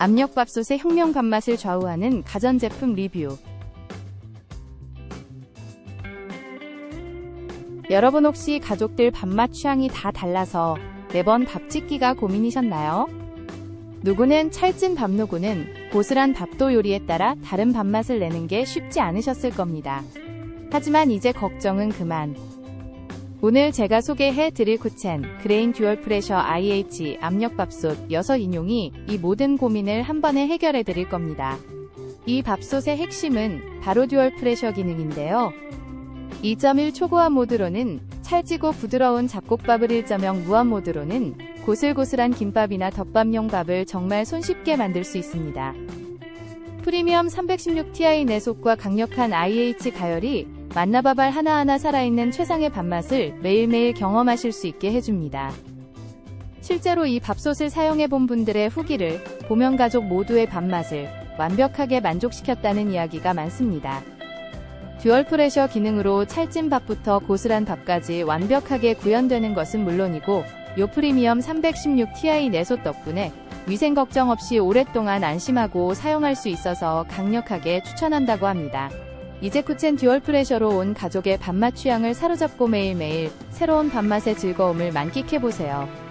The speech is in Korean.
압력밥솥의 혁명 밥맛을 좌우하는 가전제품 리뷰. 여러분 혹시 가족들 밥맛 취향이 다 달라서 매번 밥 짓기가 고민이셨나요? 누구는 찰진 밥 누구는 고슬한 밥도 요리에 따라 다른 밥맛을 내는 게 쉽지 않으셨을 겁니다. 하지만 이제 걱정은 그만. 오늘 제가 소개해 드릴 쿠첸 그레인 듀얼 프레셔 IH 압력밥솥 6인용이 이 모든 고민을 한 번에 해결해 드릴 겁니다. 이 밥솥의 핵심은 바로 듀얼 프레셔 기능인데요. 2.1 초고압 모드로는 찰지고 부드러운 잡곡밥을 1.0 무압 모드로는 고슬고슬한 김밥이나 덮밥용 밥을 정말 손쉽게 만들 수 있습니다. 프리미엄 316ti 내속과 강력한 IH 가열이 만나밥알 하나하나 살아있는 최상의 밥맛을 매일매일 경험하실 수 있게 해줍니다. 실제로 이 밥솥을 사용해본 분들의 후기를 보면 가족 모두의 밥맛을 완벽하게 만족시켰다는 이야기가 많습니다. 듀얼 프레셔 기능으로 찰진 밥부터 고슬한 밥까지 완벽하게 구현되는 것은 물론이고 요 프리미엄 316ti 내솥 덕분에 위생 걱정 없이 오랫동안 안심하고 사용할 수 있어서 강력하게 추천한다고 합니다. 이제 쿠첸 듀얼 프레셔로 온 가족의 밥맛 취향을 사로잡고 매일매일 새로운 밥맛의 즐거움을 만끽해보세요.